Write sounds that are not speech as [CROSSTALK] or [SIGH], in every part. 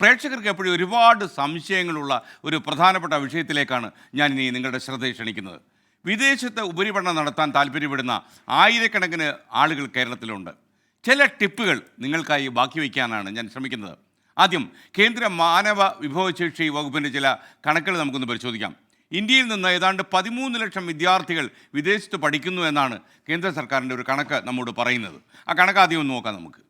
പ്രേക്ഷകർക്ക് എപ്പോഴും ഒരുപാട് സംശയങ്ങളുള്ള ഒരു പ്രധാനപ്പെട്ട വിഷയത്തിലേക്കാണ് ഞാൻ ഇനി നിങ്ങളുടെ ശ്രദ്ധ ക്ഷണിക്കുന്നത്. വിദേശത്ത് ഉപരിപഠനം നടത്താൻ താല്പര്യപ്പെടുന്ന ആയിരക്കണക്കിന് ആളുകൾ കേരളത്തിലുണ്ട്. ചില ടിപ്പുകൾ നിങ്ങൾക്കായി ബാക്കി വയ്ക്കാനാണ് ഞാൻ ശ്രമിക്കുന്നത്. ആദ്യം കേന്ദ്ര മാനവ വിഭവശേഷി വകുപ്പിന്റെ ചില കണക്കുകൾ നമുക്കൊന്ന് പരിശോധിക്കാം. ഇന്ത്യയിൽ നിന്ന് ഏതാണ്ട് പതിമൂന്ന് ലക്ഷം വിദ്യാർത്ഥികൾ വിദേശത്ത് പഠിക്കുന്നു എന്നാണ് കേന്ദ്ര സർക്കാരിന്റെ ഒരു കണക്ക് നമ്മോട് പറയുന്നത്. ആ കണക്ക് ആദ്യം ഒന്ന് നോക്കാം നമുക്ക്.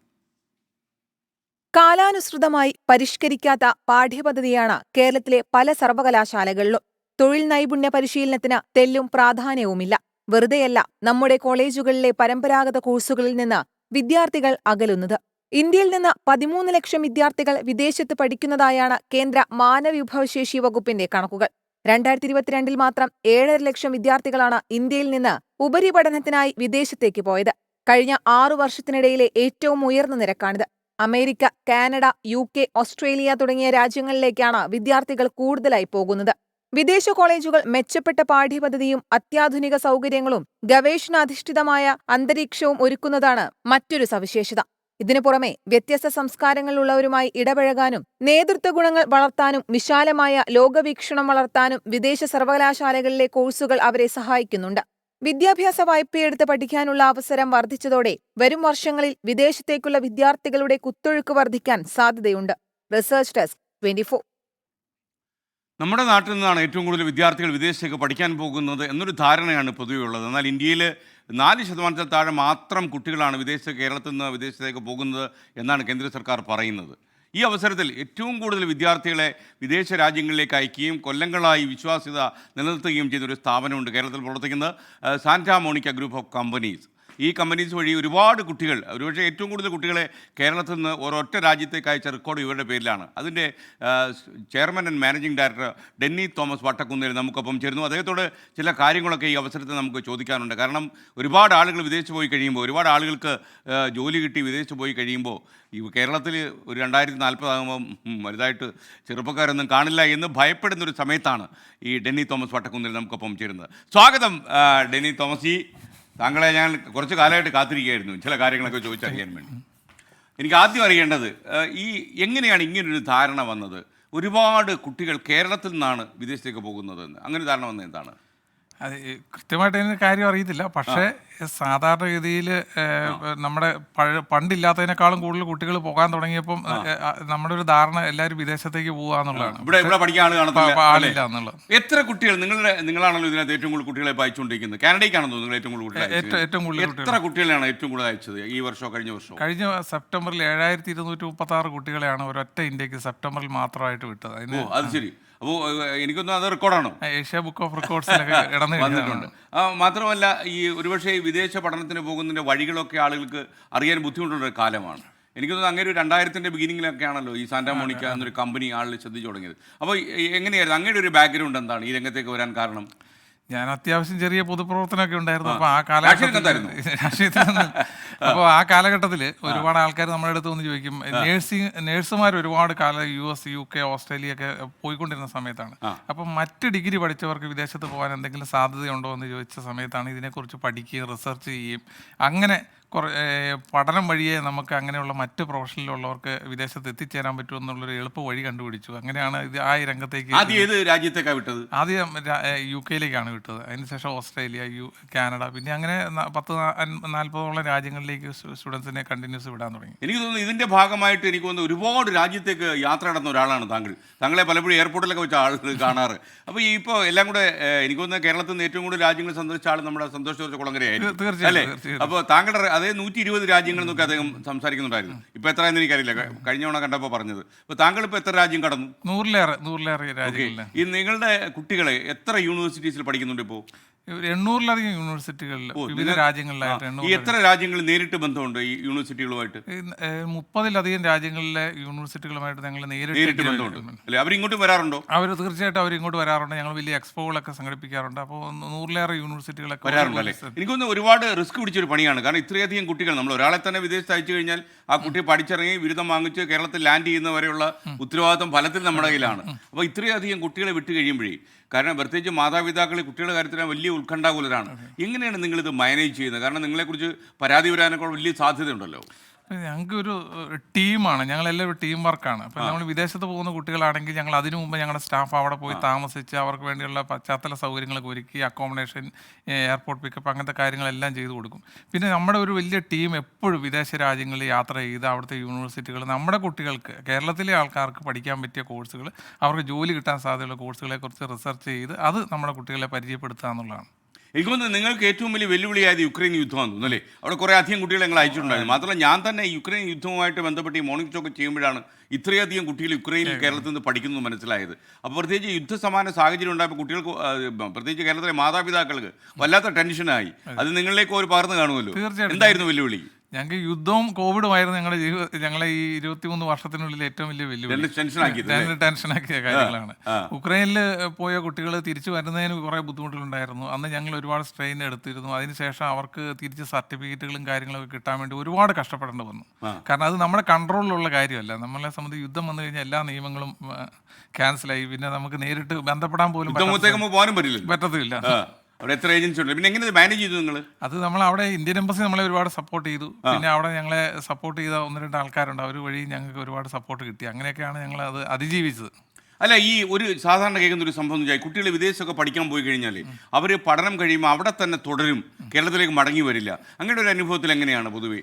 കാലാനുസൃതമായി പരിഷ്കരിക്കാത്ത പാഠ്യപദ്ധതിയാണ് കേരളത്തിലെ പല സർവകലാശാലകളിലും. തൊഴിൽ നൈപുണ്യ പരിശീലനത്തിന് തെല്ലും പ്രാധാന്യവുമില്ല. വെറുതെയല്ല നമ്മുടെ കോളേജുകളിലെ പരമ്പരാഗത കോഴ്സുകളിൽ നിന്ന് വിദ്യാർത്ഥികൾ അകലുന്നത്. ഇന്ത്യയിൽ നിന്ന് പതിമൂന്ന് ലക്ഷം വിദ്യാർത്ഥികൾ വിദേശത്ത് പഠിക്കുന്നതായാണ് കേന്ദ്ര മാനവവിഭവശേഷി വകുപ്പിന്റെ കണക്കുകൾ. രണ്ടായിരത്തി ഇരുപത്തിരണ്ടിൽ മാത്രം ഏഴര ലക്ഷം വിദ്യാർത്ഥികളാണ് ഇന്ത്യയിൽ നിന്ന് ഉപരിപഠനത്തിനായി വിദേശത്തേക്ക് പോയത്. കഴിഞ്ഞ ആറു വർഷത്തിനിടയിലെ ഏറ്റവും ഉയർന്ന നിരക്കാണിത്. America Canada U K Australia തുടങ്ങിയ രാജ്യങ്ങളിലേക്കാണ് വിദ്യാർത്ഥികൾ കൂടുതലായി പോകുന്നത്. വിദേശ കോളേജുകൾ മെച്ചപ്പെട്ട പാഠ്യപദ്ധതിയും അത്യാധുനിക സൗകര്യങ്ങളും ഗവേഷണാധിഷ്ഠിതമായ അന്തരീക്ഷവും ഒരുക്കുന്നതാണ് മറ്റൊരു സവിശേഷത. ഇതിനു പുറമെ വ്യത്യസ്ത സംസ്കാരങ്ങളുള്ളവരുമായി ഇടപഴകാനും നേതൃത്വ ഗുണങ്ങൾ വളർത്താനും വിശാലമായ ലോകവീക്ഷണം വളർത്താനും വിദേശ സർവകലാശാലകളിലെ കോഴ്സുകൾ അവരെ സഹായിക്കുന്നുണ്ട്. വിദ്യാഭ്യാസ വായ്പയെടുത്ത് പഠിക്കാനുള്ള അവസരം വർദ്ധിച്ചതോടെ വരും വർഷങ്ങളിൽ വിദേശത്തേക്കുള്ള വിദ്യാർത്ഥികളുടെ കുത്തൊഴുക്ക് വർദ്ധിക്കാൻ സാധ്യതയുണ്ട്. റിസർച്ച് ഡെസ്ക് ട്വന്റിഫോർ നമ്മുടെ നാട്ടിൽ നിന്നാണ് ഏറ്റവും കൂടുതൽ വിദ്യാർത്ഥികൾ വിദേശത്തേക്ക് പഠിക്കാൻ പോകുന്നത് എന്നൊരു ധാരണയാണ് പൊതുവെ ഉള്ളത്. എന്നാൽ ഇന്ത്യയിൽ നാല് ശതമാനത്തിൽ താഴെ മാത്രം കുട്ടികളാണ് വിദേശ കേരളത്തിൽ നിന്ന് വിദേശത്തേക്ക് പോകുന്നത് എന്നാണ് കേന്ദ്ര സർക്കാർ പറയുന്നത്. ഈ അവസരത്തിൽ ഏറ്റവും കൂടുതൽ വിദ്യാർത്ഥികളെ വിദേശ രാജ്യങ്ങളിലേക്ക് അയക്കുകയും കൊല്ലങ്ങളായി വിശ്വാസ്യത നിലനിർത്തുകയും ചെയ്ത ഒരു സ്ഥാപനമുണ്ട് കേരളത്തിൽ പ്രവർത്തിക്കുന്നത് Santa Monica group of companies ഈ കമ്പനീസ് വഴി ഒരുപാട് കുട്ടികൾ ഒരുപക്ഷെ ഏറ്റവും കൂടുതൽ കുട്ടികളെ കേരളത്തിൽ നിന്ന് ഒരൊറ്റ രാജ്യത്തേക്ക് അയച്ച റെക്കോർഡ് ഇവരുടെ പേരിലാണ്. അതിന്റെ chairman and managing director Denny Thomas Vattakkunnil നമുക്കൊപ്പം ചേരുന്നു. അദ്ദേഹത്തോട് ചില കാര്യങ്ങളൊക്കെ ഈ അവസരത്തിൽ നമുക്ക് ചോദിക്കാനുണ്ട്. കാരണം ഒരുപാട് ആളുകൾ വിദേശത്ത് പോയി കഴിയുമ്പോൾ ഒരുപാട് ആളുകൾക്ക് ജോലി കിട്ടി വിദേശത്ത് പോയി കഴിയുമ്പോൾ ഈ കേരളത്തിൽ ഒരു രണ്ടായിരത്തി നാൽപ്പതാകുമ്പം വലുതായിട്ട് ചെറുപ്പക്കാരൊന്നും കാണില്ല എന്ന് ഭയപ്പെടുന്ന ഒരു സമയത്താണ് ഈ ഡെന്നി തോമസ് വട്ടക്കുന്നിൽ നമുക്കൊപ്പം ചേരുന്നത്. സ്വാഗതം ഡെന്നി തോമസ് ജി. താങ്കളെ ഞാൻ കുറച്ച് കാലമായിട്ട് കാത്തിരിക്കുകയായിരുന്നു. ചില കാര്യങ്ങളൊക്കെ ചോദിച്ചറിയാൻ വേണ്ടി. എനിക്ക് ആദ്യം അറിയേണ്ടത് ഈ എങ്ങനെയാണ് ഇങ്ങനൊരു ധാരണ വന്നത്? ഒരുപാട് കുട്ടികൾ കേരളത്തിൽ നിന്നാണ് വിദേശത്തേക്ക് പോകുന്നതെന്ന്. അങ്ങനെ ധാരണ വന്നത് എന്താണ്? അത് കൃത്യമായിട്ട് അതിന് കാര്യം അറിയത്തില്ല. പക്ഷേ സാധാരണ രീതിയിൽ നമ്മുടെ പഴ പണ്ടില്ലാത്തതിനേക്കാളും കൂടുതൽ കുട്ടികൾ പോകാൻ തുടങ്ങിയപ്പം നമ്മുടെ ഒരു ധാരണ എല്ലാവരും വിദേശത്തേക്ക് പോകാന്നുള്ളതാണ് ഇവിടെ ഇവിടെ പഠിക്കാൻ ആൾ ആളില്ല എന്നുള്ളത്. എത്ര കുട്ടികൾ നിങ്ങളുടെ നിങ്ങളാണല്ലോ ഇതിനകത്ത് ഏറ്റവും കൂടുതൽ കുട്ടികളെ അയച്ചുകൊണ്ടിരിക്കുന്നത് കാനഡയ്ക്കാണെന്ന് തോന്നുന്നു ഏറ്റവും കൂടുതൽ ഏറ്റവും കൂടുതൽ എത്ര കുട്ടികളെയാണ് ഏറ്റവും കൂടുതൽ അയച്ചത് ഈ വർഷമോ കഴിഞ്ഞ വർഷമോ കഴിഞ്ഞ സെപ്റ്റംബറിൽ ഏഴായിരത്തി ഇരുന്നൂറ്റി മുപ്പത്തി ആറ് കുട്ടികളെയാണ് ഒരൊറ്റ ഇന്ത്യയ്ക്ക് സെപ്റ്റംബറിൽ മാത്രമായിട്ട് വിട്ടത്. അത് ശരി. അപ്പോൾ എനിക്കൊന്നും അത് റെക്കോർഡാണ് ഏഷ്യ ബുക്ക് ഓഫ് റെക്കോർഡ്സിലൊക്കെ ഇടന്നു വന്നിട്ടുണ്ട്. മാത്രമല്ല ഈ ഒരുപക്ഷെ ഈ വിദേശ പഠനത്തിന് പോകുന്നതിന്റെ വഴികളൊക്കെ ആളുകൾക്ക് അറിയാൻ ബുദ്ധിമുട്ടുള്ള ഒരു കാലമാണ്. എനിക്ക് തോന്നുന്നു അങ്ങനെ ഒരു രണ്ടായിരത്തിന്റെ ബിഗിനിങ്ങിലൊക്കെ ആണല്ലോ ഈ സാന്റാ മോണിക്ക എന്നൊരു കമ്പനി ആളിൽ ശ്രദ്ധിച്ചു തുടങ്ങിയത്. അപ്പോൾ എങ്ങനെയായിരുന്നു? അങ്ങയുടെ ഒരു ബാക്ക്ഗ്രൗണ്ട് എന്താണ് ഈ രംഗത്തേക്ക് വരാൻ കാരണം? ഞാൻ അത്യാവശ്യം ചെറിയ പൊതുപ്രവർത്തനമൊക്കെ ഉണ്ടായിരുന്നു. അപ്പോൾ ആ കാലഘട്ടത്തിൽ? [LAUGHS] അപ്പോൾ ആ കാലഘട്ടത്തിൽ ഒരുപാട് ആൾക്കാർ നമ്മുടെ അടുത്ത് വന്ന് ചോദിക്കും നേഴ്സിംഗ് നേഴ്സുമാർ ഒരുപാട് കാലം U S U K Australia ഒക്കെ പോയിക്കൊണ്ടിരുന്ന സമയത്താണ്. അപ്പം മറ്റ് ഡിഗ്രി പഠിച്ചവർക്ക് വിദേശത്ത് പോകാൻ എന്തെങ്കിലും സാധ്യതയുണ്ടോ എന്ന് ചോദിച്ച സമയത്താണ് ഇതിനെക്കുറിച്ച് പഠിക്കുകയും റിസർച്ച് ചെയ്യുകയും അങ്ങനെ കുറേ പഠനം വഴിയെ നമുക്ക് അങ്ങനെയുള്ള മറ്റ് പ്രൊഫഷനിലുള്ളവർക്ക് വിദേശത്ത് എത്തിച്ചേരാൻ പറ്റുമെന്നുള്ളൊരു എളുപ്പ വഴി കണ്ടുപിടിച്ചു. അങ്ങനെയാണ് ഇത് ആ രംഗത്തേക്ക് ആദ്യം ഏത് രാജ്യത്തേക്കാണ് വിട്ടത്? ആദ്യം യു കെയിലേക്കാണ് വിട്ടത്. അതിനുശേഷം ഓസ്ട്രേലിയ യു കാനഡ. പിന്നെ അങ്ങനെ പത്ത് നാൽപ്പതോളം രാജ്യങ്ങളിലേക്ക് സ്റ്റുഡൻസിനെ കണ്ടിന്യൂസ് വിടാൻ തുടങ്ങി. എനിക്ക് തോന്നുന്നു ഇതിന്റെ ഭാഗമായിട്ട് എനിക്ക് തോന്നുന്നു ഒരുപാട് രാജ്യത്തേക്ക് യാത്ര നടന്ന ഒരാളാണ് താങ്കൾ. താങ്കളെ പലപ്പോഴും എയർപോർട്ടിലൊക്കെ വെച്ച ആളുകൾ കാണാറ്. അപ്പോൾ ഈ ഇപ്പോൾ എല്ലാം കൂടെ എനിക്ക് തോന്നുന്നു കേരളത്തിൽ നിന്ന് ഏറ്റവും കൂടുതൽ രാജ്യങ്ങൾ സന്ദർശിച്ച ആൾ നമ്മുടെ സന്തോഷ് ജോർജ് കുളങ്കരയായിരുന്നു തീർച്ചയായും, അപ്പോൾ താങ്കളുടെ അതേ നൂറ്റി ഇരുപത് രാജ്യങ്ങൾ നിന്നൊക്കെ അദ്ദേഹം സംസാരിക്കുന്നുണ്ടായിരുന്നു. ഇപ്പൊ എത്ര എന്ന് എനിക്കറിയില്ല കഴിഞ്ഞ തവണ കണ്ടപ്പോൾ പറഞ്ഞത്. ഇപ്പൊ താങ്കൾ ഇപ്പൊ എത്ര രാജ്യം കടന്നു? നൂറിലേറെ നൂറിലേറെ രാജ്യങ്ങളിലെ. ഈ നിങ്ങളുടെ കുട്ടികളെ എത്ര യൂണിവേഴ്സിറ്റീസിൽ പഠിക്കുന്നുണ്ട് ഇപ്പോൾ എണ്ണൂറിലധികം യൂണിവേഴ്സിറ്റികളിൽ വിവിധ രാജ്യങ്ങളിലായിട്ട് ഈ എത്ര രാജ്യങ്ങളിൽ നേരിട്ട് ബന്ധമുണ്ട് ഈ യൂണിവേഴ്സിറ്റികളുമായിട്ട്? മുപ്പതിലധികം രാജ്യങ്ങളിലെ യൂണിവേഴ്സിറ്റികളുമായിട്ട് ഞങ്ങൾ നേരിട്ട് ബന്ധമുണ്ട്. അല്ലേ? ഇങ്ങോട്ട് വരാറുണ്ടോ? അവർ തീർച്ചയായിട്ടും അവർ ഇങ്ങോട്ട് വരാറുണ്ട്. ഞങ്ങൾ വലിയ എക്സ്പോകളൊക്കെ സംഘടിപ്പിക്കാറുണ്ട്. അപ്പോൾ നൂറിലേറെ യൂണിവേഴ്സിറ്റികളൊക്കെ വരാറുണ്ട് എനിക്കൊന്ന് ഒരുപാട് റിസ്ക് പിടിച്ചൊരു പണിയാണ്. കാരണം ഇത്രയധികം കുട്ടികൾ നമ്മൾ ഒരാളെ തന്നെ വിദേശത്ത് അയച്ചു കഴിഞ്ഞാൽ ആ കുട്ടി പഠിച്ചിറങ്ങി ബിരുദം വാങ്ങിച്ച് കേരളത്തിൽ ലാൻഡ് ചെയ്യുന്നവരെയുള്ള ഉത്തരവാദിത്വം ഫലത്തിൽ നമ്മുടെ കയ്യിലാണ്. അപ്പോൾ ഇത്രയധികം കുട്ടികളെ വിട്ട് കഴിയുമ്പോഴേ കാരണം പ്രത്യേകിച്ച് മാതാപിതാക്കൾ കുട്ടികളുടെ കാര്യത്തിൽ വലിയ ഉത്കണ്ഠാകുലരാണ്. എങ്ങനെയാണ് നിങ്ങളിത് മാനേജ് ചെയ്യുന്നത്? കാരണം നിങ്ങളെക്കുറിച്ച് പരാതി വരാനൊക്കെ വലിയ സാധ്യതയുണ്ടല്ലോ. അപ്പം ഞങ്ങൾക്ക് ഒരു ടീമാണ്. ഞങ്ങളെല്ലാം ഒരു ടീം വർക്കാണ് അപ്പം നമ്മൾ വിദേശത്ത് പോകുന്ന കുട്ടികളാണെങ്കിൽ ഞങ്ങൾ അതിനു മുമ്പ് ഞങ്ങളുടെ സ്റ്റാഫ് അവിടെ പോയി താമസിച്ച് അവർക്ക് വേണ്ടിയുള്ള പശ്ചാത്തല സൗകര്യങ്ങളൊക്കെ ഒരുക്കി അക്കോമഡേഷൻ എയർപോർട്ട് പിക്കപ്പ് അങ്ങനത്തെ കാര്യങ്ങളെല്ലാം ചെയ്തു കൊടുക്കും. പിന്നെ നമ്മുടെ ഒരു വലിയ ടീം എപ്പോഴും വിദേശ രാജ്യങ്ങളിൽ യാത്ര ചെയ്ത് അവിടുത്തെ യൂണിവേഴ്സിറ്റികൾ നമ്മുടെ കുട്ടികൾക്ക് കേരളത്തിലെ ആൾക്കാർക്ക് പഠിക്കാൻ പറ്റിയ കോഴ്സുകൾ അവർക്ക് ജോലി കിട്ടാൻ സാധ്യതയുള്ള കോഴ്സുകളെ കുറിച്ച് റിസർച്ച് ചെയ്ത് അത് നമ്മുടെ കുട്ടികളെ പരിചയപ്പെടുത്തുക എന്നുള്ളതാണ്. എനിക്ക് തോന്നുന്നു നിങ്ങൾക്ക് ഏറ്റവും വലിയ വെല്ലുവിളിയായത് യുക്രൈൻ യുദ്ധമാണെന്ന് തോന്നുന്നു അല്ലേ? അവിടെ കുറേ അധികം കുട്ടികളെ ഞങ്ങൾ അയച്ചിട്ടുണ്ടായിരുന്നു. മാത്രമല്ല ഞാൻ തന്നെ യുക്രൈൻ യുദ്ധവുമായിട്ട് ബന്ധപ്പെട്ട് ഈ മോർണിംഗ് ചോക്ക് ചെയ്യുമ്പോഴാണ് ഇത്രയധികം കുട്ടികൾ യുക്രൈനിൽ കേരളത്തിൽ നിന്ന് പഠിക്കുന്നത് മനസ്സിലായത്. അപ്പോൾ പ്രത്യേകിച്ച് യുദ്ധസമാന സാഹചര്യം ഉണ്ടായപ്പോൾ കുട്ടികൾക്ക് പ്രത്യേകിച്ച് കേരളത്തിലെ മാതാപിതാക്കൾക്ക് വല്ലാത്ത ടെൻഷനായി അത്. നിങ്ങളിലേക്ക് ഒരു പകർന്നു കാണുമല്ലോ. എന്തായിരുന്നു വെല്ലുവിളി? ഞങ്ങൾക്ക് യുദ്ധവും കോവിഡുമായിരുന്നു ഞങ്ങളുടെ ജീവിത ഞങ്ങളെ ഈ ഇരുപത്തിമൂന്ന് വർഷത്തിനുള്ളിൽ ഏറ്റവും വലിയ വെല്ലുവിളി. ടെൻഷനാക്കിയ കാര്യങ്ങളാണ്. ഉക്രൈനിൽ പോയ കുട്ടികൾ തിരിച്ചു വരുന്നതിന് കുറേ ബുദ്ധിമുട്ടുകളുണ്ടായിരുന്നു. അന്ന് ഞങ്ങൾ ഒരുപാട് സ്ട്രെയിൻ എടുത്തിരുന്നു. അതിനുശേഷം അവർക്ക് തിരിച്ച് സർട്ടിഫിക്കറ്റുകളും കാര്യങ്ങളൊക്കെ കിട്ടാൻ വേണ്ടി ഒരുപാട് കഷ്ടപ്പെടേണ്ടി വന്നു. കാരണം അത് നമ്മുടെ കൺട്രോളിലുള്ള കാര്യമല്ല. നമ്മളെ സംബന്ധിച്ച് യുദ്ധം വന്നു കഴിഞ്ഞാൽ എല്ലാ നിയമങ്ങളും ക്യാൻസലായി പിന്നെ നമുക്ക് നേരിട്ട് ബന്ധപ്പെടാൻ പോലും പറ്റത്തില്ല. അവിടെ എത്ര ഏജൻസി ഉണ്ട്? പിന്നെ എങ്ങനെ മാനേജ് ചെയ്തു നിങ്ങൾ അത് നമ്മൾ അവിടെ ഇന്ത്യൻ എംബസി നമ്മളെ ഒരുപാട് സപ്പോർട്ട് ചെയ്തു. പിന്നെ അവിടെ ഞങ്ങളെ സപ്പോർട്ട് ചെയ്ത ഒന്ന് രണ്ട് ആൾക്കാരുണ്ട്. അവർ വഴി ഞങ്ങൾക്ക് ഒരുപാട് സപ്പോർട്ട് കിട്ടി. അങ്ങനെയൊക്കെയാണ് ഞങ്ങൾ അത് അതിജീവിച്ചത്. അല്ല ഈ ഒരു സാധാരണ കേൾക്കുന്ന ഒരു സംഭവം എന്ന് വെച്ചാൽ കുട്ടികൾ വിദേശത്തൊക്കെ പഠിക്കാൻ പോയി കഴിഞ്ഞാൽ അവർ പഠനം കഴിയുമ്പോൾ അവിടെ തന്നെ തുടരും. കേരളത്തിലേക്ക് മടങ്ങി വരില്ല. അങ്ങനെ ഒരു അനുഭവത്തിൽ എങ്ങനെയാണ് പൊതുവേ?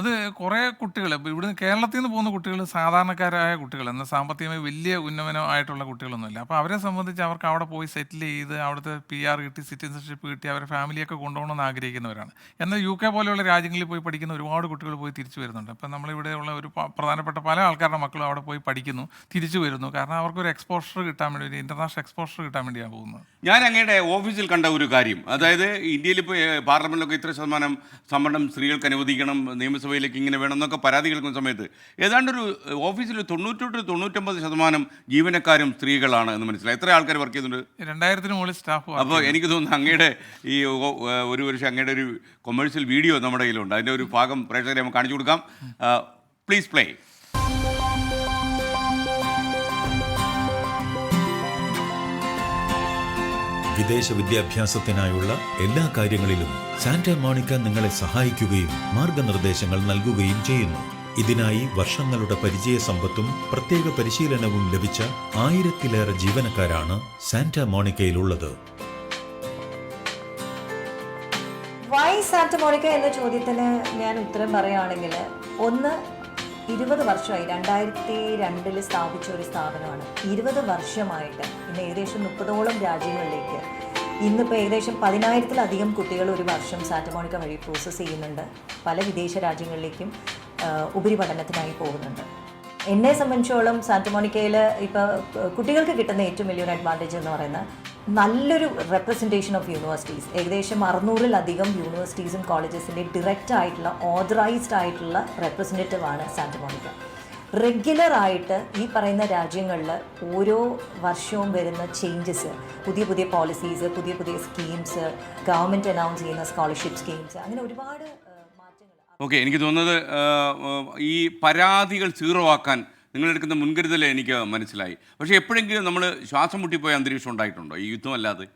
അത് കുറേ കുട്ടികൾ ഇവിടുന്ന് കേരളത്തിൽ നിന്ന് പോകുന്ന കുട്ടികൾ സാധാരണക്കാരായ കുട്ടികൾ എന്നാൽ സാമ്പത്തികമായി വലിയ ഉന്നമനമായിട്ടുള്ള കുട്ടികളൊന്നുമില്ല. അപ്പോൾ അവരെ സംബന്ധിച്ച് അവർക്ക് അവിടെ പോയി സെറ്റിൽ ചെയ്ത് അവിടുത്തെ പി ആർ കിട്ടി സിറ്റിസൺഷിപ്പ് കിട്ടി അവരെ ഫാമിലിയൊക്കെ കൊണ്ടുപോകണമെന്ന് ആഗ്രഹിക്കുന്നവരാണ്. എന്നാൽ യു കെ പോലെയുള്ള രാജ്യങ്ങളിൽ പോയി പഠിക്കുന്ന ഒരുപാട് കുട്ടികൾ പോയി തിരിച്ചു വരുന്നുണ്ട്. അപ്പം നമ്മളിവിടെയുള്ള ഒരു പ്രധാനപ്പെട്ട പല ആൾക്കാരുടെ മക്കളും അവിടെ പോയി പഠിക്കുന്നു തിരിച്ചു വരുന്നു. കാരണം അവർക്കൊരു എക്സ്പോഷർ കിട്ടാൻ വേണ്ടി ഒരു ഇന്റർനാഷണൽ എക്സ്പോഷർ കിട്ടാൻ വേണ്ടിയാണ് പോകുന്നത്. ഞാൻ അങ്ങയുടെ ഓഫീസിൽ കണ്ട ഒരു കാര്യം അതായത് ഇന്ത്യയിൽ ഇപ്പോൾ പാർലമെന്റിലൊക്കെ ഇത്ര ശതമാനം സംവരണം സ്ത്രീകൾക്ക് അനുവദിക്കണം നിയമസഭയിലേക്ക് ഇങ്ങനെ വേണമെന്നൊക്കെ പരാതി കേൾക്കുന്ന സമയത്ത് ഏതാണ്ട് ഒരു ഓഫീസിൽ തൊണ്ണൂറ്റെട്ട് തൊണ്ണൂറ്റൊമ്പത് ശതമാനം ജീവനക്കാരും സ്ത്രീകളാണ് എന്ന് മനസ്സിലായി. എത്ര ആൾക്കാർ വർക്ക് ചെയ്യുന്നുണ്ട്? രണ്ടായിരത്തിന് മുകളിൽ സ്റ്റാഫ് അപ്പോൾ എനിക്ക് തോന്നുന്നു അങ്ങയുടെ ഈ ഒരു വർഷം അങ്ങയുടെ ഒരു കൊമേഴ്സ്യൽ വീഡിയോ നമ്മുടെ കയ്യിലുണ്ട്. അതിന്റെ ഒരു ഭാഗം പ്രേക്ഷകരെ നമുക്ക് കാണിച്ചു കൊടുക്കാം. Please play. വിദേശ വിദ്യാഭ്യാസത്തിനായുള്ള എല്ലാ കാര്യങ്ങളിലും സാന്റ മോണിക്ക നിങ്ങളെ സഹായിക്കുകയും മാർഗനിർദ്ദേശങ്ങൾ നൽകുകയും ചെയ്യുന്നു. ഇതിനായി വർഷങ്ങളുടെ പരിചയ സമ്പത്തും പ്രത്യേക പരിശീലനവും ലഭിച്ച ആയിരത്തിലേറെ ജീവനക്കാരാണ് സാന്റ മോണിക്കയിലുള്ളത്. വൈ സാന്റ മോണിക്ക എന്ന ചോദ്യത്തിന് ഞാൻ ഉത്തരം പറയുകയാണെങ്കിൽ ഒന്ന് ഇരുപത് വർഷമായി രണ്ടായിരത്തി രണ്ടിൽ സ്ഥാപിച്ച ഒരു സ്ഥാപനമാണ്. ഇരുപത് വർഷമായിട്ട് ഇന്ന് ഏകദേശം മുപ്പതോളം രാജ്യങ്ങളിലേക്ക് ഇന്നിപ്പോൾ ഏകദേശം പതിനായിരത്തിലധികം കുട്ടികൾ ഒരു വർഷം സാറ്റമോണിക്ക വഴി പ്രോസസ്സ് ചെയ്യുന്നുണ്ട്. പല വിദേശ രാജ്യങ്ങളിലേക്കും ഉപരിപഠനത്തിനായി പോകുന്നുണ്ട്. എന്നെ സംബന്ധിച്ചോളം സാന്റമോണിക്കയിൽ ഇപ്പോൾ കുട്ടികൾക്ക് കിട്ടുന്ന ഏറ്റവും വലിയൊരു അഡ്വാന്റേജ് എന്ന് പറയുന്നത് നല്ലൊരു റെപ്രസെന്റേഷൻ ഓഫ് യൂണിവേഴ്സിറ്റീസ് ഏകദേശം അറുന്നൂറിലധികം യൂണിവേഴ്സിറ്റീസും കോളേജസിന്റെ ഡിറക്റ്റ് ആയിട്ടുള്ള ഓതറൈസ്ഡ് ആയിട്ടുള്ള റെപ്രസെന്റേറ്റീവ് ആണ് സാന്റമോണിക്ക റെഗുലറായിട്ട് ഈ പറയുന്ന രാജ്യങ്ങളിൽ ഓരോ വർഷവും വരുന്ന ചേഞ്ചസ് പുതിയ പുതിയ പോളിസീസ് പുതിയ പുതിയ സ്കീംസ് ഗവൺമെന്റ് അനൗൺസ് ചെയ്യുന്ന സ്കോളർഷിപ്പ് സ്കീംസ് അങ്ങനെ ഒരുപാട് മാറ്റങ്ങൾ. ഓക്കെ എനിക്ക് തോന്നുന്നത് ഈ പരാതികൾ സീറോ ആക്കാൻ നിങ്ങളെടുക്കുന്ന മുൻകരുതൽ എനിക്ക് മനസ്സിലായി. പക്ഷേ എപ്പോഴെങ്കിലും നമ്മൾ ശ്വാസം മുട്ടിപ്പോയ അന്തരീക്ഷം ഉണ്ടായിട്ടുണ്ടോ ഈ യുദ്ധമല്ലാതെ?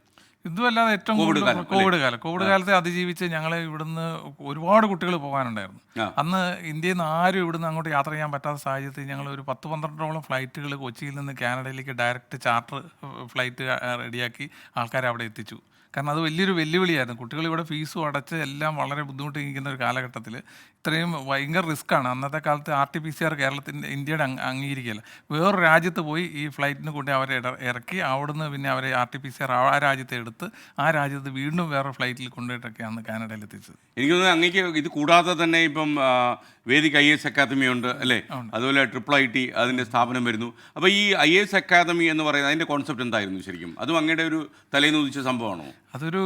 ഇതുമല്ലാതെ ഏറ്റവും കോവിഡ് കാലം, കോവിഡ് കാലം. കോവിഡ് കാലത്തെ അതിജീവിച്ച് ഞങ്ങൾ ഇവിടുന്ന് ഒരുപാട് കുട്ടികൾ പോകാനുണ്ടായിരുന്നു. അന്ന് ഇന്ത്യയിൽ നിന്ന് ആരും ഇവിടുന്ന് അങ്ങോട്ട് യാത്ര ചെയ്യാൻ പറ്റാത്ത സാഹചര്യത്തിൽ ഞങ്ങൾ ഒരു പത്ത് പന്ത്രണ്ടോളം ഫ്ലൈറ്റുകൾ കൊച്ചിയിൽ നിന്ന് കാനഡയിലേക്ക് ഡയറക്റ്റ് ചാർട്ടർ ഫ്ലൈറ്റ് റെഡിയാക്കി ആൾക്കാരെ അവിടെ എത്തിച്ചു. കാരണം അത് വലിയൊരു വെല്ലുവിളിയായിരുന്നു. കുട്ടികൾ ഇവിടെ ഫീസും അടച്ച് എല്ലാം വളരെ ബുദ്ധിമുട്ടി നിൽക്കുന്ന ഒരു കാലഘട്ടത്തിൽ ഇത്രയും ഭയങ്കര റിസ്ക്കാണ് അന്നത്തെ കാലത്ത് R T P C R കേരളത്തിന്റെ ഇന്ത്യയുടെ അംഗ- അംഗീകരിക്കുകയില്ല. വേറൊരു രാജ്യത്ത് പോയി ഈ ഫ്ലൈറ്റിന് കൊണ്ട് അവരെ ഇറക്കി അവിടുന്ന് പിന്നെ അവരെ R T P C R ആ രാജ്യത്തെ എടുത്ത് ആ രാജ്യത്ത് വീണ്ടും വേറെ ഫ്ലൈറ്റിൽ കൊണ്ടുപോയിട്ടൊക്കെയാണ് കാനഡയിൽ എത്തിച്ചത് എനിക്ക് തോന്നുന്നു അങ്ങേക്ക് ഇത് കൂടാതെ തന്നെ ഇപ്പം ആ, വേദിക് ഐ എസ് അക്കാദമി ഉണ്ട് അല്ലേ? അതുപോലെ ട്രിപ്പിൾ ഐ ടി അതിന്റെ സ്ഥാപനം വരുന്നു. അപ്പോൾ ഈ ഐ എസ് അക്കാദമി എന്ന് പറയുന്നത് അതിന്റെ കോൺസെപ്റ്റ് എന്തായിരുന്നു ശരിക്കും? അതും അങ്ങയുടെ ഒരു തലേന്ന് ഉദിച്ച സംഭവമാണോ? അതൊരു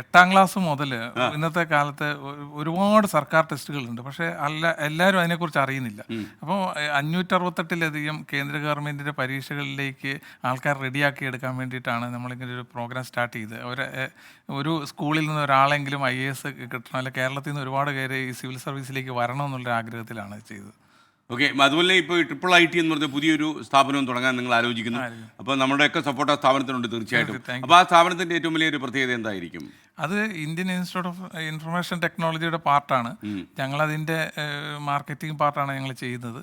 എട്ടാം ക്ലാസ് മുതൽ ഇന്നത്തെ കാലത്ത് ഒരുപാട് സർക്കാർ ടെസ്റ്റുകളുണ്ട്. പക്ഷേ അല്ല എല്ലാവരും അതിനെക്കുറിച്ച് അറിയുന്നില്ല. അപ്പോൾ അഞ്ഞൂറ്ററുപത്തെട്ടിലധികം കേന്ദ്ര ഗവൺമെന്റിന്റെ പരീക്ഷകളിലേക്ക് ആൾക്കാർ റെഡിയാക്കി എടുക്കാൻ വേണ്ടിയിട്ടാണ് നമ്മളിങ്ങനെ ഒരു പ്രോഗ്രാം സ്റ്റാർട്ട് ചെയ്തത്. ഒരു ഒരു സ്കൂളിൽ നിന്ന് ഒരാളെങ്കിലും ഐ എ എസ് കിട്ടണം. അല്ലെങ്കിൽ കേരളത്തിൽ നിന്ന് ഒരുപാട് പേര് ഈ സിവിൽ സർവീസിലേക്ക് വരണം എന്നുള്ള ആഗ്രഹത്തിലാണ് ചെയ്തത്. ഓക്കെ അതുപോലെ ഇപ്പോൾ ട്രിപ്പിൾ ഐ ടി എന്ന് പറഞ്ഞ പുതിയൊരു സ്ഥാപനം തുടങ്ങാൻ നിങ്ങൾ ആലോചിക്കുന്നു. അപ്പോൾ നമ്മുടെയൊക്കെ സപ്പോർട്ട് ആ സ്ഥാപനത്തിനുണ്ട് തീർച്ചയായിട്ടും. അപ്പോൾ ആ സ്ഥാപനത്തിന്റെ ഏറ്റവും വലിയൊരു പ്രത്യേകത എന്തായിരിക്കും? അത് ഇന്ത്യൻ ഇൻസ്റ്റിറ്റ്യൂട്ട് ഓഫ് ഇൻഫർമേഷൻ ടെക്നോളജിയുടെ പാർട്ടാണ്. ഞങ്ങളതിന്റെ മാർക്കറ്റിംഗ് പാർട്ടാണ് ഞങ്ങൾ ചെയ്യുന്നത്.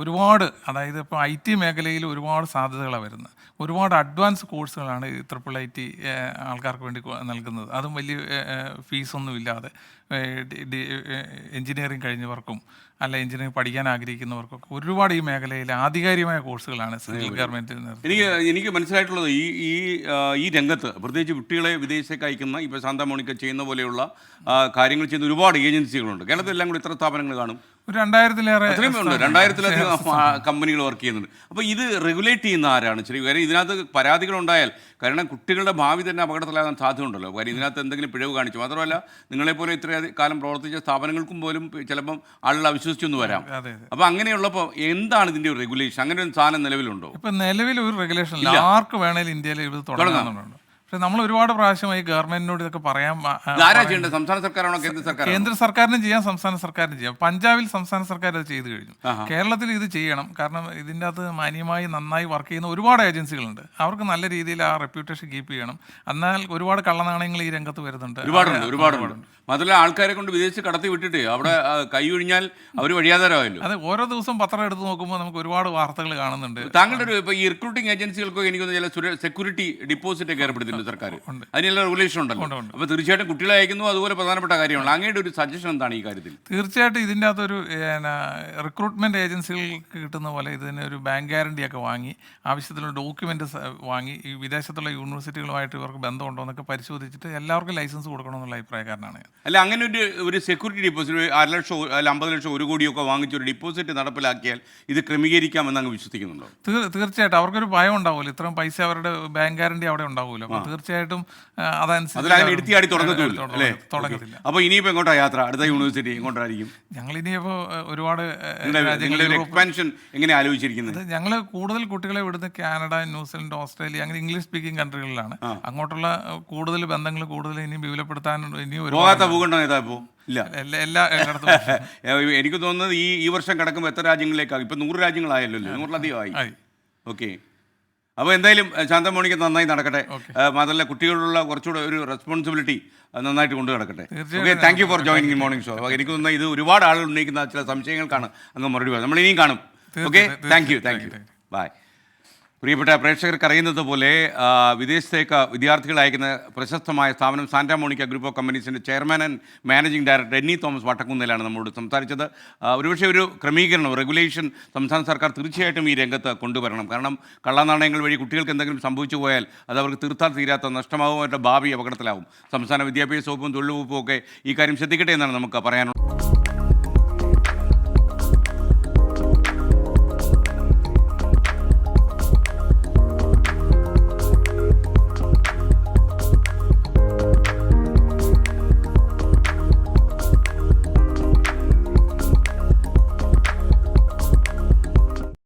ഒരുപാട് അതായത് ഇപ്പോൾ ഐ ടി മേഖലയിൽ ഒരുപാട് സാധ്യതകളാണ് വരുന്നത്. ഒരുപാട് അഡ്വാൻസ് കോഴ്സുകളാണ് ഈ ട്രിപ്പിൾ ഐ ടി ആൾക്കാർക്ക് വേണ്ടി നൽകുന്നത്. അതും വലിയ ഫീസൊന്നും ഇല്ലാതെ എഞ്ചിനീയറിംഗ് കഴിഞ്ഞവർക്കും അല്ല എഞ്ചിനീയറിംഗ് പഠിക്കാൻ ആഗ്രഹിക്കുന്നവർക്കൊക്കെ ഒരുപാട് ഈ മേഖലയിൽ ആധികാരികമായ കോഴ്സുകളാണ് സെൻട്രൽ ഗവൺമെന്റ് എനിക്ക് എനിക്ക് മനസ്സിലായിട്ടുള്ളത് ഈ ഈ ഈ രംഗത്ത് പ്രത്യേകിച്ച് കുട്ടികളെ വിദേശത്തേക്ക് അയക്കുന്ന ഇപ്പോൾ ശാന്താമോണിക്ക ചെയ്യുന്ന പോലെയുള്ള കാര്യങ്ങൾ ചെയ്യുന്ന ഒരുപാട് ഏജൻസികളുണ്ട്. കേരളത്തിൽ എല്ലാം കൂടി ഇത്ര സ്ഥാപനങ്ങൾ കാണും. രണ്ടായിരത്തിലേറെ രണ്ടായിരത്തിലധികം കമ്പനികൾ വർക്ക് ചെയ്യുന്നുണ്ട്. അപ്പോൾ ഇത് റെഗുലേറ്റ് ചെയ്യുന്ന ആരാണ്? ശരി കാര്യം ഇതിനകത്ത് പരാതികൾ ഉണ്ടായാൽ കാരണം കുട്ടികളുടെ ഭാവി തന്നെ അപകടത്തിലാകാൻ സാധ്യതയുണ്ടല്ലോ. കാര്യം ഇതിനകത്ത് എന്തെങ്കിലും പിഴവ് കാണിച്ചു. മാത്രമല്ല നിങ്ങളെപ്പോലെ ഇത്രയധികം കാലം പ്രവർത്തിച്ച സ്ഥാപനങ്ങൾക്കും പോലും ചിലപ്പം ആളുകൾ അവിശ്വസിച്ചൊന്ന് വരാം. അപ്പോൾ അങ്ങനെയുള്ളപ്പോൾ എന്താണ് ഇതിന്റെ ഒരു റെഗുലേഷൻ? അങ്ങനെ ഒരു സാധനം നിലവിലുണ്ടോ? ഇപ്പൊ നിലവിൽ ഒരു റെഗുലേഷൻ ഇല്ല. ആർക്ക് വേണേലും ഇന്ത്യയിൽ ഇത് തുടങ്ങാമെന്നുണ്ട്. പക്ഷെ നമ്മൾ ഒരുപാട് പ്രാവശ്യമായി ഗവൺമെന്റിനോട് ഇതൊക്കെ പറയാൻ സംസ്ഥാന സർക്കാരാണോ കേന്ദ്ര സർക്കാർ കേന്ദ്ര സർക്കാരിനും ചെയ്യാം സംസ്ഥാന സർക്കാരിനും ചെയ്യാം. പഞ്ചാബിൽ സംസ്ഥാന സർക്കാർ അത് ചെയ്തു കഴിഞ്ഞു. കേരളത്തിൽ ഇത് ചെയ്യണം. കാരണം ഇതിന്റെ അകത്ത് മാന്യമായി നന്നായി വർക്ക് ചെയ്യുന്ന ഒരുപാട് ഏജൻസികളുണ്ട്. അവർക്ക് നല്ല രീതിയിൽ ആ റെപ്യൂട്ടേഷൻ കീപ്പ് ചെയ്യണം. എന്നാൽ ഒരുപാട് കള്ളനാണയങ്ങൾ ഈ രംഗത്ത് വരുന്നുണ്ട്. ഒരുപാടുണ്ട് ഒരുപാട് ഒരുപാടുണ്ട്. മാത്രമല്ല ആൾക്കാരെ കൊണ്ട് വിദേശത്ത് കടത്തി വിട്ടിട്ട് അവിടെ കൈ ഒഴിഞ്ഞാൽ അവർ വഴിയാധാരമായല്ലോ അതെ ഓരോ ദിവസം പത്രം എടുത്ത് നോക്കുമ്പോൾ നമുക്ക് ഒരുപാട് വാർത്തകൾ കാണുന്നുണ്ട്. താങ്കളുടെ ഒരു ഇപ്പൊ ഈ റിക്രൂട്ടിംഗ് ഏജൻസികൾക്കൊക്കെ എനിക്കൊന്ന് ചില സെക്യൂരിറ്റി ഡിപ്പോസിറ്റ് ഒക്കെ ഏർപ്പെടുത്തിയിട്ടുണ്ട് സർക്കാർ. അതിനുള്ള റെഗുലേഷൻ ഉണ്ടല്ലോ. അപ്പൊ തീർച്ചയായിട്ടും കുട്ടികളെ അയക്കുന്നു അതുപോലെ പ്രധാനപ്പെട്ട കാര്യമാണ്. അങ്ങയുടെ ഒരു സജഷൻ എന്താണ് ഈ കാര്യത്തിൽ? തീർച്ചയായിട്ടും ഇതിന്റെ അകത്തൊരു റിക്രൂട്ട്മെന്റ് ഏജൻസികൾക്ക് കിട്ടുന്ന പോലെ ഇതിന് ഒരു ബാങ്ക് ഗ്യാരണ്ടി ഒക്കെ വാങ്ങി ആവശ്യത്തിലുള്ള ഡോക്യുമെന്റ് വാങ്ങി ഈ വിദേശത്തുള്ള യൂണിവേഴ്സിറ്റികളുമായിട്ട് ഇവർക്ക് ബന്ധമുണ്ടോ എന്നൊക്കെ പരിശോധിച്ചിട്ട് എല്ലാവർക്കും ലൈസൻസ് കൊടുക്കണമെന്നുള്ള അഭിപ്രായക്കാരനാണ് അല്ല അങ്ങനെ ഒരു ഒരു സെക്യൂരിറ്റി ഡിപ്പോസിറ്റ് അര ലക്ഷം അല്ല അമ്പത് ലക്ഷം ഒരു കോടിയൊക്കെ വാങ്ങിച്ച് ഒരു ഡിപ്പോസിറ്റ് നടപ്പിലാക്കിയാൽ ഇത് ക്രമീകരിക്കാമെന്ന് അങ്ങ് വിശ്വസിക്കുന്നുണ്ടോ? തീർച്ചയായിട്ടും. അവർക്കൊരു ഭയം ഉണ്ടാവുമല്ലോ ഇത്രയും പൈസ അവരുടെ ബാങ്ക് ഗ്യാരണ്ടി അവിടെ ഉണ്ടാവുമല്ലോ അപ്പോൾ തീർച്ചയായിട്ടും അതനുസരിച്ച് എടുത്തിയാടി തുടങ്ങത്തുമില്ല അല്ലേ? തുടങ്ങത്തില്ല. അപ്പോൾ ഇനിയിപ്പോൾ എങ്ങോട്ടാ യാത്ര? അടുത്ത യൂണിവേഴ്സിറ്റി എങ്ങോട്ടായിരിക്കും? ഞങ്ങൾ ഇനിയിപ്പോൾ ഒരുപാട് എക്സ്പാൻഷൻ എങ്ങനെ ആലോചിച്ചിരിക്കുന്നത്? ഞങ്ങൾ കൂടുതൽ കുട്ടികളെ ഇവിടുന്ന് കാനഡ ന്യൂസിലൻഡ് ഓസ്ട്രേലിയ അങ്ങനെ ഇംഗ്ലീഷ് സ്പീക്കിംഗ് കൺട്രികളിലാണ് അങ്ങോട്ടുള്ള കൂടുതൽ ബന്ധങ്ങൾ കൂടുതൽ ഇനി വിപുലപ്പെടുത്താൻ ഇനി ഒരു ഭൂഖണ്ഡം ഏതാ ഇപ്പോൾ ഇല്ല. എല്ലാ [LAUGHS] എനിക്ക് തോന്നുന്നത് ഈ ഈ വർഷം കിടക്കുമ്പോൾ എത്ര രാജ്യങ്ങളിലേക്കാകും ഇപ്പം നൂറ് രാജ്യങ്ങളായല്ലോ? നൂറിലധികം ആയി. ഓക്കെ. അപ്പോൾ എന്തായാലും ശാന്തമോണിക്ക് നന്നായി നടക്കട്ടെ. മാത്രമല്ല കുട്ടികളുള്ള കുറച്ചുകൂടെ ഒരു റെസ്പോൺസിബിലിറ്റി നന്നായിട്ട് കൊണ്ടു നടക്കട്ടെ. Okay thank you for joining morning show എനിക്ക് തോന്നുന്നത് ഇത് ഒരുപാട് ആളുകൾ ഉന്നയിക്കുന്ന ചില സംശയങ്ങൾക്കാണ് അങ്ങ് മറുപടി നമ്മൾ ഇനിയും കാണും. Okay? Thank you thank you bye പ്രിയപ്പെട്ട പ്രേക്ഷകർക്ക് അറിയുന്നത് പോലെ വിദേശത്തേക്ക് വിദ്യാർത്ഥികളെ അയക്കുന്ന പ്രശസ്തമായ സ്ഥാപനം Santa Monica group of കമ്പനീസിന്റെ chairman and managing director Denny Thomas വട്ടക്കുന്നിലാണ് നമ്മളോട് സംസാരിച്ചത്. ഒരുപക്ഷെ ഒരു ക്രമീകരണം റെഗുലേഷൻ സംസ്ഥാന സർക്കാർ തീർച്ചയായിട്ടും ഈ രംഗത്ത് കൊണ്ടുവരണം. കാരണം കള്ളനാണയങ്ങൾ വഴി കുട്ടികൾക്ക് എന്തെങ്കിലും സംഭവിച്ചു പോയാൽ അത് അവർക്ക് തീർത്താൽ തീരാത്ത നഷ്ടമാവും അവരുടെ ഭാവി അപകടത്തിലാവും. സംസ്ഥാന വിദ്യാഭ്യാസ വകുപ്പും തൊഴിൽ വകുപ്പും ഒക്കെ ഈ കാര്യം ശ്രദ്ധിക്കട്ടെ എന്നാണ് നമുക്ക് പറയാനുള്ളത്.